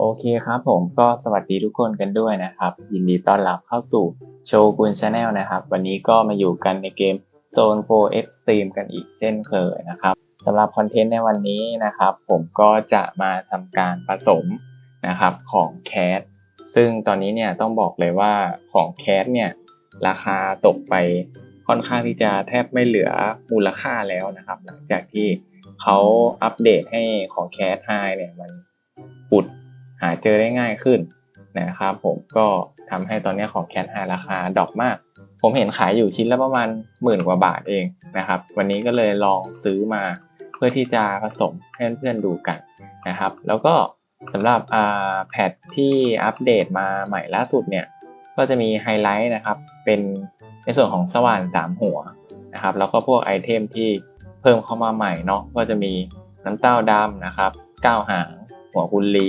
โอเคครับผมก็สวัสดีทุกคนกันด้วยนะครับ ยินดีต้อนรับเข้าสู่โชกุนชาแนลนะครับ วันนี้ก็มาอยู่กันในเกม Zone 4 Extreme กันอีกเช่นเคยนะครับสำหรับคอนเทนต์ในวันนี้นะครับ ผมก็จะมาทำการผสมนะครับของแคสซึ่งตอนนี้เนี่ยต้องบอกเลยว่าของแคสเนี่ยราคาตกไปค่อนข้างที่จะแทบไม่เหลือมูลค่าแล้วนะครับ หลังจากที่เขาอัปเดตให้ของแคสไฮเนี่ยมันปุด หาเจอได้ง่ายขึ้นนะครับผมก็ทำให้ตอนนี้ของแคทไฮราคาดรอปมาก ผมเห็นขายอยู่ชิ้นละประมาณหมื่นกว่าบาทเองนะครับ วันนี้ก็เลยลองซื้อมาเพื่อที่จะผสมให้เพื่อนๆดูกันนะครับ แล้วก็สำหรับแพทที่อัปเดตมาใหม่ล่าสุดเนี่ย ก็จะมีไฮไลท์นะครับ เป็นในส่วนของสว่าน 3 หัวนะครับ แล้วก็พวกไอเทมที่เพิ่มเข้ามาใหม่เนาะก็จะมีน้ำเต้าดำนะครับก้าวหางหัวกุลี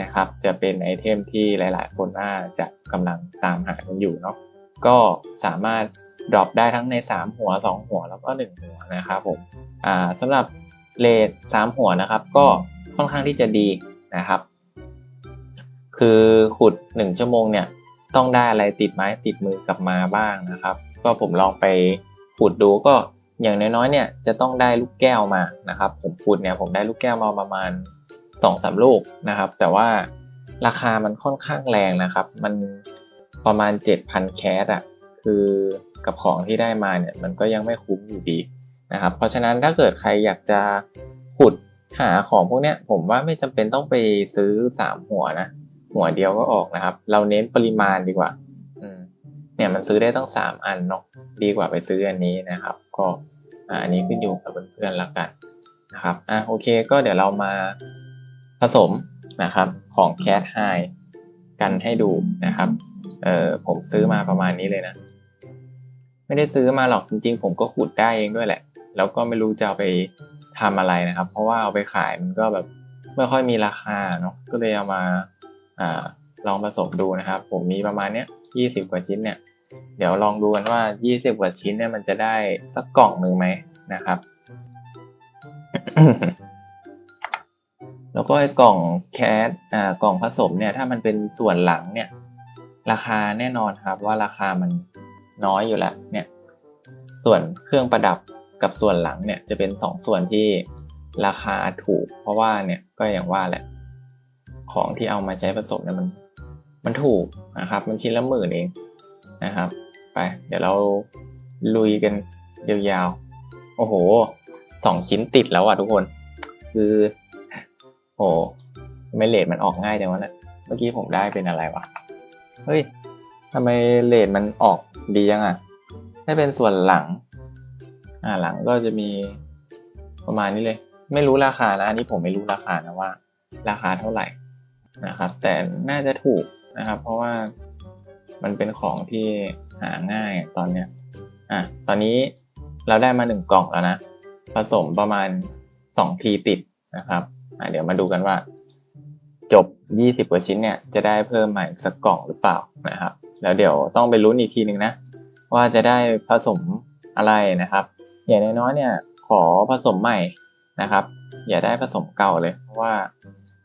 นะครับ จะเป็นไอเทมที่หลาย ๆ คนน่าจะกำลังตามหากันอยู่เนาะก็สามารถดรอปได้ทั้งใน 3 หัว 2 หัวแล้วก็ 1 หัวนะครับผมอ่าสำหรับเลท3 หัวนะครับ ก็ค่อนข้างที่จะดีนะครับ คือขุด 1 ชั่วโมงเนี่ยต้องได้อะไรติดไม้ติดมือกลับมาบ้างนะครับ ก็ผมลองไปขุดดูก็อย่างน้อยๆเนี่ยจะต้องได้ลูกแก้วมานะครับ ผมขุดเนี่ยผมได้ลูกแก้วมาประมาณ สองสามลูกนะครับ แต่ว่าราคามันค่อนข้างแรงนะครับ มันประมาณ 7,000 แคสอะคือกับของที่ได้มาเนี่ยมันก็ยังไม่คุ้มอยู่ดีนะครับ เพราะฉะนั้นถ้าเกิดใครอยากจะขุดหาของพวกเนี้ยผมว่าไม่จำเป็นต้องไปซื้อ 3 หัวนะ หัวเดียวก็ออกนะครับ เราเน้นปริมาณดีกว่า อืมเนี่ยมันซื้อได้ต้อง 3 อันเนาะดีกว่าไปซื้ออันนี้นะครับ ก็อันนี้ขึ้นอยู่กับเพื่อนๆแล้วกันนะครับอะโอเคก็เดี๋ยวเรามา ผสมนะครับของ Cat High กันให้ดูนะครับเออผมซื้อมาประมาณนี้เลยนะ ไม่ได้ซื้อมาหรอกจริงๆ ผมก็ขุดได้เองด้วยแหละ แล้วก็ไม่รู้จะเอาไปทำอะไรนะครับ เพราะว่าเอาไปขายมันก็แบบไม่ค่อยมีราคาเนาะก็เลยเอามาอ่าลองผสมดูนะครับ ผมมีประมาณเนี้ยยี่สิบกว่าชิ้นเนี่ยเดี๋ยวลองดูกันว่า 20 กว่าชิ้นเนี่ยมันจะได้สักกล่องหนึ่งไหมนะครับ แล้วก็ไอ้กล่องแคสอ่ากล่องผสมเนี่ยถ้ามันเป็นส่วนหลังเนี่ยราคาแน่นอนครับว่าราคามันน้อยอยู่แล้วเนี่ยส่วนเครื่องประดับกับส่วนหลังเนี่ยจะเป็นสองส่วนที่ราคาถูก เพราะว่าเนี่ยก็อย่างว่าแหละ ของที่เอามาใช้ผสมเนี่ยมันมันถูกนะครับ มันชิ้นละหมื่นเองนะครับไปเดี๋ยวเราลุยกันยาวๆโอ้โหสองชิ้นติดแล้วอะทุกคน คือ โอ้ไม่เลดมันออกง่ายจังวะเนะเมื่อกี้ผมได้เป็นอะไรวะ เฮ้ยทำไมเลดมันออกดียังอะได้เป็นส่วนหลัง อ่าหลังก็จะมีประมาณนี้เลย ไม่รู้ราคานะอันนี้ผมไม่รู้ราคานะว่า ราคาเท่าไหร่นะครับ แต่น่าจะถูกนะครับ เพราะว่ามันเป็นของที่หาง่ายตอนเนี้ยอะตอนนี้เราได้มาหนึ่งกล่องแล้วนะ ผสมประมาณสองทีติดนะครับ เดี๋ยวมาดูกันว่า จบยี่สิบกว่าชิ้นเนี่ย จะได้เพิ่มใหม่สักกล่องหรือเปล่านะครับ แล้วเดี๋ยวต้องไปลุ้นอีกทีหนึ่งนะ ว่าจะได้ผสมอะไรนะครับ อย่างน้อยๆเนี่ย ขอผสมใหม่นะครับ อย่าได้ผสมเก่าเลย เพราะว่า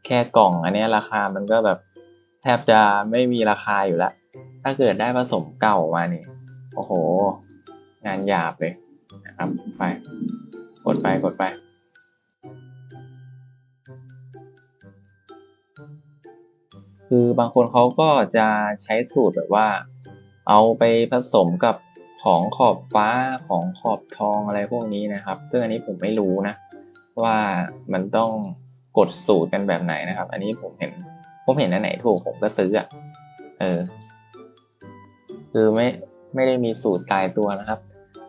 แค่กล่องอันนี้ราคามันก็แบบแทบจะไม่มีราคาอยู่แล้วถ้าเกิดได้ผสมเก่ามานี่ โอ้โห งานหยาบเลยนะครับ ไป กดไปกดไป คือบางคนเขาก็จะใช้สูตรแบบว่า เอาไปผสมกับของขอบฟ้าของขอบทองอะไรพวกนี้นะครับ ซึ่งอันนี้ผมไม่รู้นะ ว่ามันต้องกดสูตรกันแบบไหนนะครับ อันนี้ผมเห็นผมเห็นอันไหนถูกผมก็ซื้ออะเออ คือไม่ไม่ได้มีสูตรตายตัวนะครับ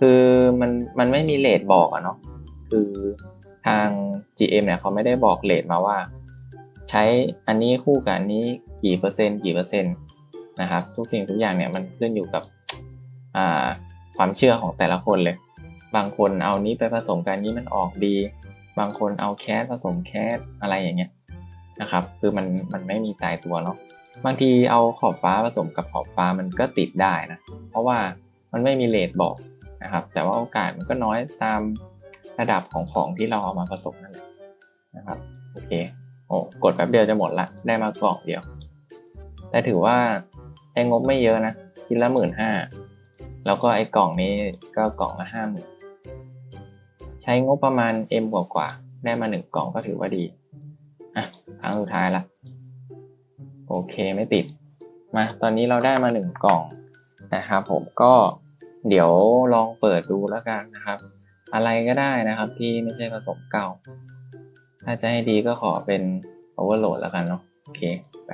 คือมันมันไม่มีเลทบอกอะเนาะคือทาง GM เนี่ยเขาไม่ได้บอกเลทมาว่า ใช้อันนี้คู่กับอันนี้กี่เปอร์เซ็นต์กี่เปอร์เซ็นต์นะครับทุกสิ่งทุกอย่างเนี่ยมันขึ้นอยู่กับความเชื่อของแต่ละคนเลย บางคนเอานี้ไปผสมกันนี้มันออกดี บางคนเอาแคสผสมแคสอะไรอย่างเงี้ยนะครับคือมันมันไม่มีตายตัวเนาะบางทีเอาขอบฟ้าผสมกับขอบฟ้ามันก็ติดได้นะเพราะว่ามันไม่มีเลทบอกนะครับแต่ว่าโอกาสมันก็น้อยตามระดับของของที่เราเอามาผสมนั่นแหละนะครับโอเค อ้กดแป๊บเดียวจะหมดละ ได้มากล่องเดียว แต่ถือว่าใช้งบไม่เยอะนะชิ้นละหมื่นห้าแล้วก็ไอ้กล่องนี้ก็กล่องละห้าหมื่นใช้งบประมาณ M กว่ากว่าได้มาหนึ่งกล่องก็ถือว่าดี อะครั้งสุดท้ายละ โอเคไม่ติด มา ตอนนี้เราได้มาหนึ่งกล่องนะครับผมก็เดี๋ยวลองเปิดดูแล้วกันนะครับ อะไรก็ได้นะครับที่ไม่ใช่ผสมเก่า ถ้าจะให้ดีก็ขอเป็น overload แล้วกันเนาะโอเคไป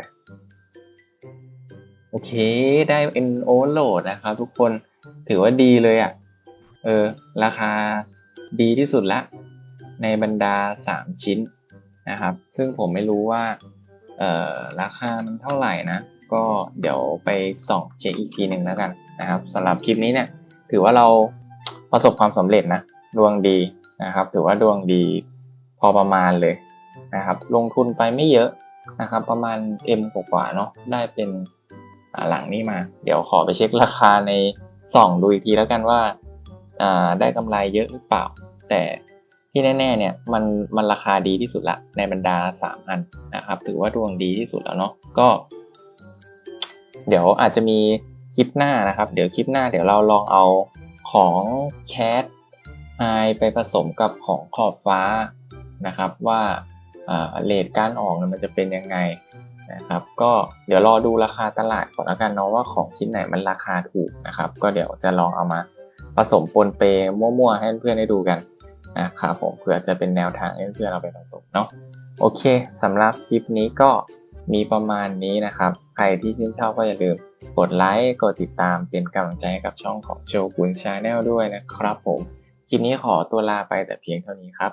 โอเคได้เป็น overload นะครับทุกคนถือว่าดีเลยอะ่ะ เออ ราคาดีที่สุดละ ในบรรดา 3 ชิ้นนะครับ ซึ่งผมไม่รู้ว่า เออราคามันเท่าไหร่นะ ก็เดี๋ยวไปส่องเช็คอีกทีหนึ่งแล้วกันนะครับสำหรับคลิปนี้เนี่ย ถือว่าเราประสบความสำเร็จนะ ดวงดีนะครับ ถือว่าดวงดี พอประมาณเลยนะครับ ลงทุนไปไม่เยอะนะครับ ประมาณ M กว่าเนาะได้เป็นหลังนี้มา เดี๋ยวขอไปเช็คราคาในส่องดูอีกทีแล้วกันว่าได้กำไรเยอะหรือเปล่า แต่ที่แน่ๆเนี่ยมันมันราคาดีที่สุดละในบรรดาสามอันนะครับ ถือว่าดวงดีที่สุดแล้วเนาะก็ เดี๋ยวอาจจะมีคลิปหน้านะครับ เดี๋ยวคลิปหน้าเดี๋ยวเราลองเอาของแคทไฮไปผสมกับของขอบฟ้า นะครับว่าเลทการออกมันจะเป็นยังไงนะครับก็เดี๋ยวรอดูราคาตลาดก่อนแล้วกันเนาะว่าของชิ้นไหนมันราคาถูกนะครับก็เดี๋ยวจะลองเอามาผสมปนเปมั่วๆให้เพื่อนได้ดูกันนะครับผมเผื่อจะเป็นแนวทางให้เพื่อนเราไปผสมเนาะโอเคสำหรับคลิปนี้ก็มีประมาณนี้นะครับ ใครที่ชื่นชอบก็อย่าลืมกดไลค์กดติดตามเป็นกำลังใจให้กับช่องของโชกุนชาแนลด้วยนะครับผม คลิปนี้ขอตัวลาไปแต่เพียงเท่านี้ครับ